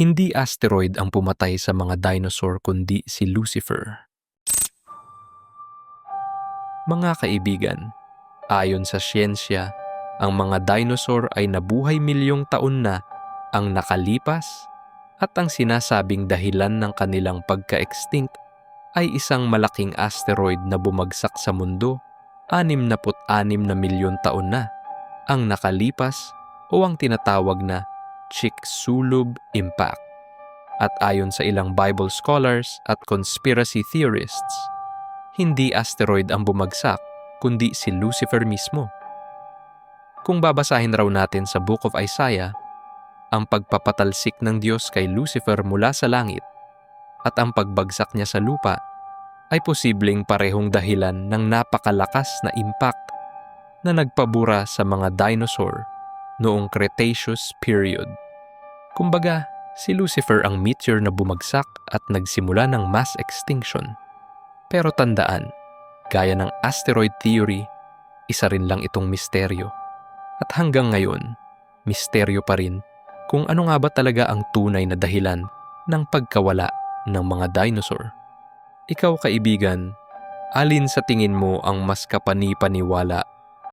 Hindi asteroid ang pumatay sa mga dinosaur kundi si Lucifer. Mga kaibigan, ayon sa siyensya, ang mga dinosaur ay nabuhay milyong taon na ang nakalipas at ang sinasabing dahilan ng kanilang pagka-extinct ay isang malaking asteroid na bumagsak sa mundo 66 na milyon taon na ang nakalipas o ang tinatawag na Chicxulub Impact. At ayon sa ilang Bible scholars at conspiracy theorists, hindi asteroid ang bumagsak kundi si Lucifer mismo. Kung babasahin raw natin sa Book of Isaiah, ang pagpapatalsik ng Diyos kay Lucifer mula sa langit at ang pagbagsak niya sa lupa ay posibleng parehong dahilan ng napakalakas na impact na nagpabura sa mga dinosaur noong Cretaceous period. Kumbaga, si Lucifer ang meteor na bumagsak at nagsimula ng mass extinction. Pero tandaan, gaya ng asteroid theory, isa rin lang itong misteryo. At hanggang ngayon, misteryo pa rin kung ano nga ba talaga ang tunay na dahilan ng pagkawala ng mga dinosaur. Ikaw kaibigan, alin sa tingin mo ang mas kapani-paniwala